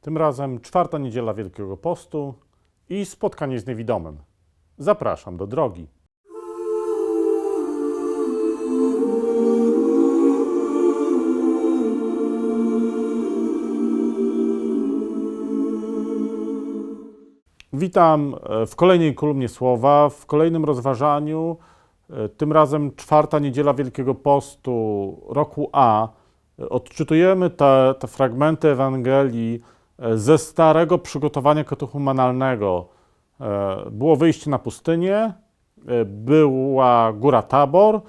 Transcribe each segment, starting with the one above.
Tym razem czwarta niedziela Wielkiego Postu i spotkanie z niewidomym. Zapraszam do drogi. Witam e, w kolejnej kolumnie słowa, w kolejnym rozważaniu. e, Tym razem czwarta niedziela Wielkiego Postu roku A. E, Odczytujemy te, te fragmenty Ewangelii ze starego przygotowania katechumenalnego. E, Było wyjście na pustynię, e, była góra Tabor, e,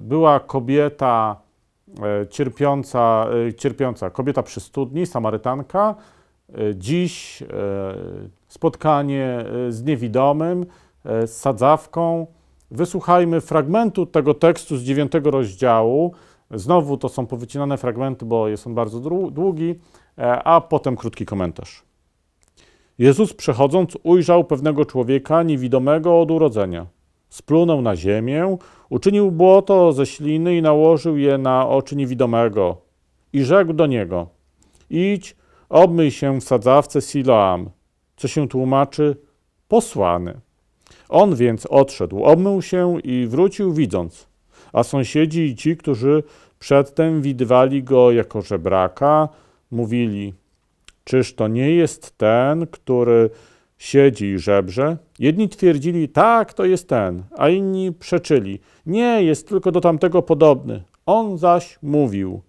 była kobieta e, cierpiąca, e, cierpiąca, kobieta przy studni, Samarytanka. E, Dziś e, spotkanie e, z niewidomym, e, z sadzawką. Wysłuchajmy fragmentu tego tekstu z dziewiątego rozdziału. Znowu to są powycinane fragmenty, bo jest on bardzo długi, e, a potem krótki komentarz. Jezus przechodząc ujrzał pewnego człowieka niewidomego od urodzenia. Splunął na ziemię, uczynił błoto ze śliny i nałożył je na oczy niewidomego. I rzekł do niego: Idź, obmyj się w sadzawce Siloam, co się tłumaczy posłany. On więc odszedł, obmył się i wrócił widząc. A sąsiedzi i ci, którzy przedtem widywali go jako żebraka, mówili: Czyż to nie jest ten, który siedzi i żebrze? Jedni twierdzili: Tak, to jest ten, a inni przeczyli: Nie, jest tylko do tamtego podobny. On zaś mówił: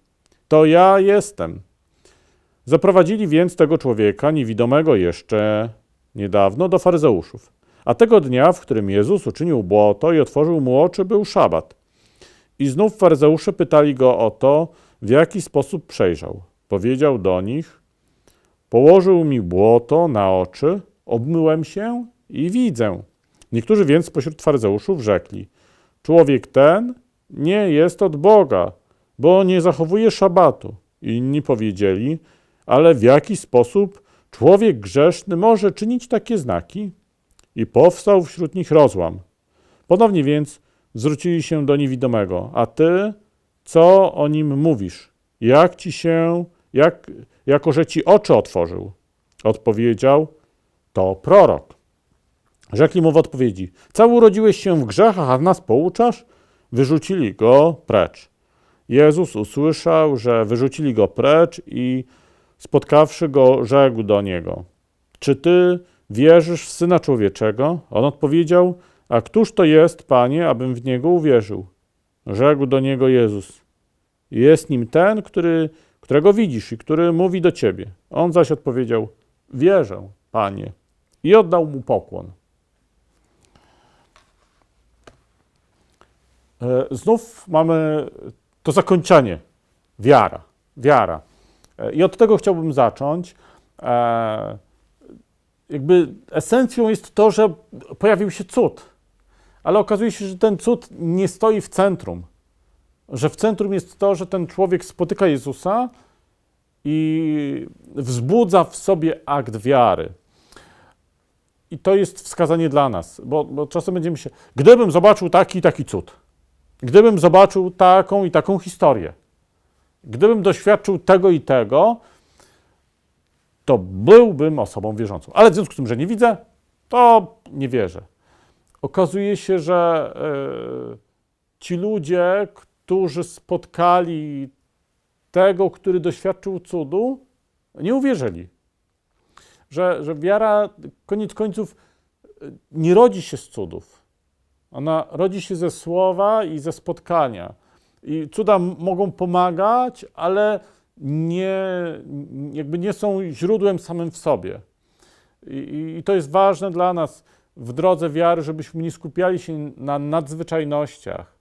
To ja jestem. Zaprowadzili więc tego człowieka, niewidomego jeszcze niedawno, do faryzeuszów. A tego dnia, w którym Jezus uczynił błoto i otworzył mu oczy, był szabat. I znów faryzeusze pytali go o to, w jaki sposób przejrzał. Powiedział do nich: Położył mi błoto na oczy, obmyłem się i widzę. Niektórzy więc spośród faryzeuszów rzekli: Człowiek ten nie jest od Boga, bo nie zachowuje szabatu. Inni powiedzieli: Ale w jaki sposób człowiek grzeszny może czynić takie znaki? I powstał wśród nich rozłam. Ponownie więc zwrócili się do niewidomego: A ty, co o nim mówisz? Jak ci się, jak, jako że ci oczy otworzył? Odpowiedział: To prorok. Rzekli mu w odpowiedzi: Cały urodziłeś się w grzechach, a nas pouczasz? Wyrzucili go precz. Jezus usłyszał, że wyrzucili go precz i spotkawszy go, rzekł do niego: Czy ty wierzysz w syna człowieczego? On odpowiedział: A któż to jest, panie, abym w niego uwierzył? Rzekł do niego Jezus: Jest nim ten, który, którego widzisz i który mówi do ciebie. On zaś odpowiedział: Wierzę, panie. I oddał mu pokłon. E, Znów mamy to zakończenie. Wiara. Wiara. E, I od tego chciałbym zacząć. E, Jakby esencją jest to, że pojawił się cud, ale okazuje się, że ten cud nie stoi w centrum. Że w centrum jest to, że ten człowiek spotyka Jezusa i wzbudza w sobie akt wiary. I to jest wskazanie dla nas, bo, bo czasem będziemy się. Gdybym zobaczył taki i taki cud, gdybym zobaczył taką i taką historię, gdybym doświadczył tego i tego, to byłbym osobą wierzącą. Ale w związku z tym, że nie widzę, to nie wierzę. Okazuje się, że e, ci ludzie, którzy spotkali tego, który doświadczył cudu, nie uwierzyli. Że, że wiara koniec końców e, nie rodzi się z cudów. Ona rodzi się ze słowa i ze spotkania. I cuda mogą pomagać, ale nie, jakby nie są źródłem samym w sobie. I- I to jest ważne dla nas w drodze wiary, żebyśmy nie skupiali się na nadzwyczajnościach,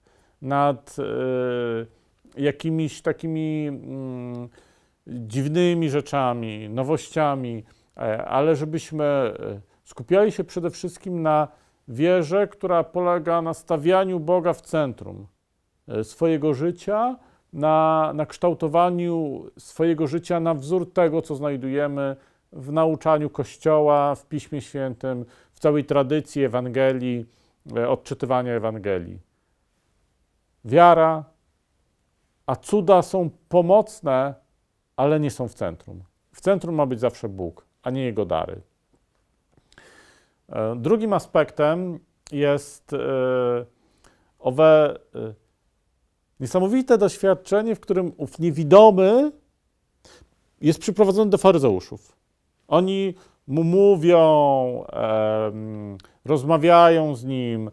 nad e, jakimiś takimi mm, dziwnymi rzeczami, nowościami, e, ale żebyśmy e, skupiali się przede wszystkim na wierze, która polega na stawianiu Boga w centrum swojego życia, na, na kształtowaniu swojego życia na wzór tego, co znajdujemy w nauczaniu Kościoła, w Piśmie Świętym, w całej tradycji Ewangelii, odczytywania Ewangelii. Wiara, a cuda są pomocne, ale nie są w centrum. W centrum ma być zawsze Bóg, a nie Jego dary. E, Drugim aspektem jest e, owe e, niesamowite doświadczenie, w którym ów niewidomy jest przyprowadzony do faryzeuszów. Oni mu mówią, rozmawiają z nim,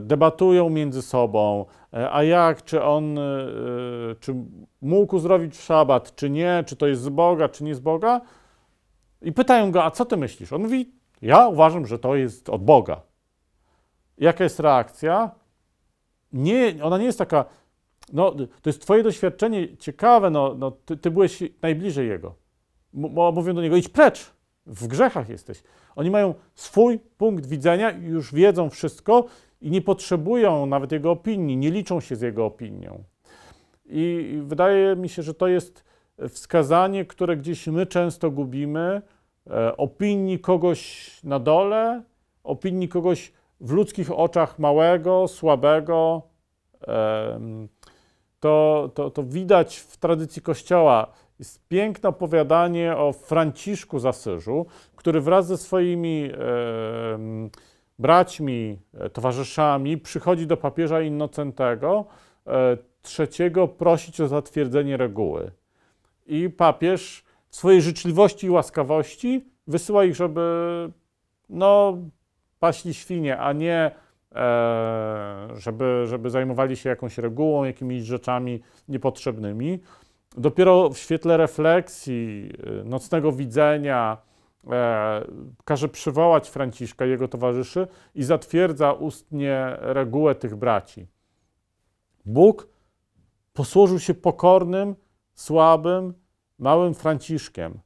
debatują między sobą, e, a jak, czy on, e, czy mógł uzdrowić w szabat, czy nie, czy to jest z Boga, czy nie z Boga. I pytają go, a co ty myślisz? On mówi, ja uważam, że to jest od Boga. Jaka jest reakcja? Nie, ona nie jest taka, no to jest twoje doświadczenie ciekawe, no, no ty, ty byłeś najbliżej Jego. M- mówią do Niego, idź precz, w grzechach jesteś. Oni mają swój punkt widzenia już wiedzą wszystko i nie potrzebują nawet Jego opinii, nie liczą się z Jego opinią. I wydaje mi się, że to jest wskazanie, które gdzieś my często gubimy, e, opinii kogoś na dole, opinii kogoś w ludzkich oczach małego, słabego. To, to, to widać w tradycji Kościoła. Jest piękne opowiadanie o Franciszku z Asyżu, który wraz ze swoimi braćmi, e, towarzyszami przychodzi do papieża Innocentego e, trzeciego prosić o zatwierdzenie reguły. I papież w swojej życzliwości i łaskawości wysyła ich, żeby no, paśli świnie, a nie e, żeby, żeby zajmowali się jakąś regułą, jakimiś rzeczami niepotrzebnymi. Dopiero w świetle refleksji, nocnego widzenia, e, każe przywołać Franciszka jego towarzyszy i zatwierdza ustnie regułę tych braci. Bóg posłużył się pokornym, słabym, małym Franciszkiem,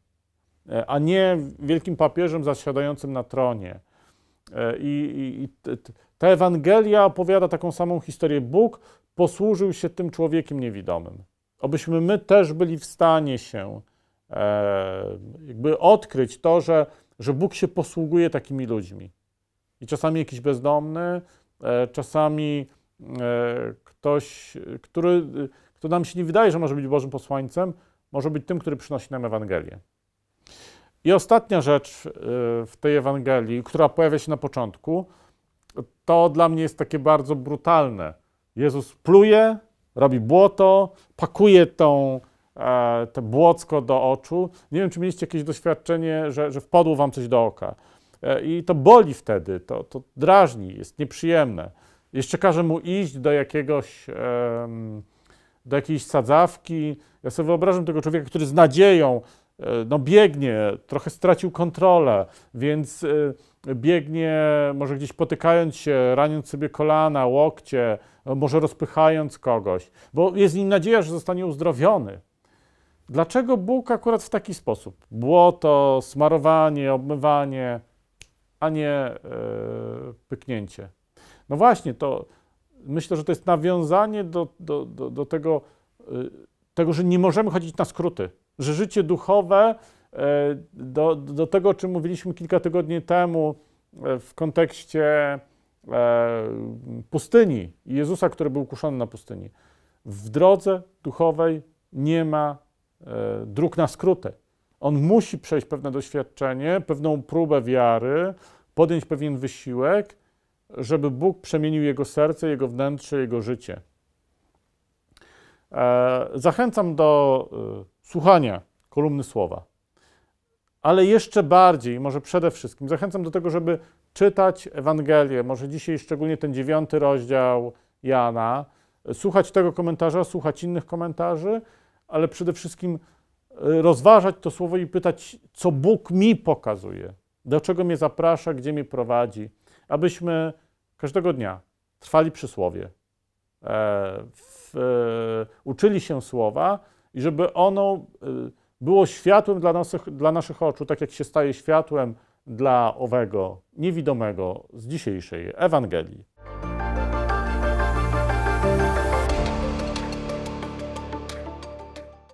e, a nie wielkim papieżem zasiadającym na tronie. E, I, i, ta Ewangelia opowiada taką samą historię. Bóg posłużył się tym człowiekiem niewidomym. Obyśmy my też byli w stanie się jakby odkryć to, że, że Bóg się posługuje takimi ludźmi. I czasami jakiś bezdomny, e, czasami e, ktoś, który, kto nam się nie wydaje, że może być Bożym posłańcem, może być tym, który przynosi nam Ewangelię. I ostatnia rzecz e, w tej Ewangelii, która pojawia się na początku, to dla mnie jest takie bardzo brutalne. Jezus pluje, robi błoto, pakuje tą, e, te błocko do oczu. Nie wiem, czy mieliście jakieś doświadczenie, że, że wpadło wam coś do oka. E, I to boli wtedy, to, to drażni, jest nieprzyjemne. Jeszcze każe mu iść do jakiegoś, do jakiejś sadzawki. Ja sobie wyobrażam tego człowieka, który z nadzieją e, no biegnie, trochę stracił kontrolę, więc e, biegnie, może gdzieś potykając się, raniąc sobie kolana, łokcie, e, może rozpychając kogoś, bo jest nim nadzieja, że zostanie uzdrowiony. Dlaczego Bóg akurat w taki sposób? Błoto, smarowanie, obmywanie, a nie e, pyknięcie. No właśnie, to myślę, że to jest nawiązanie do, do, do, do tego, y, tego, że nie możemy chodzić na skróty, że życie duchowe, e, do, do tego, o czym mówiliśmy kilka tygodni temu e, w kontekście e, pustyni Jezusa, który był kuszony na pustyni. W drodze duchowej nie ma e, dróg na skróty. On musi przejść pewne doświadczenie, pewną próbę wiary, podjąć pewien wysiłek, żeby Bóg przemienił jego serce, jego wnętrze, jego życie. E, Zachęcam do e, słuchania kolumny słowa, ale jeszcze bardziej, może przede wszystkim, zachęcam do tego, żeby czytać Ewangelię, może dzisiaj szczególnie ten dziewiąty rozdział Jana, słuchać tego komentarza, słuchać innych komentarzy, ale przede wszystkim e, rozważać to słowo i pytać, co Bóg mi pokazuje, do czego mnie zaprasza, gdzie mnie prowadzi, abyśmy każdego dnia trwali przy słowie, e, w, e, uczyli się słowa i żeby ono było światłem dla naszych, dla naszych oczu, tak jak się staje światłem dla owego niewidomego z dzisiejszej Ewangelii.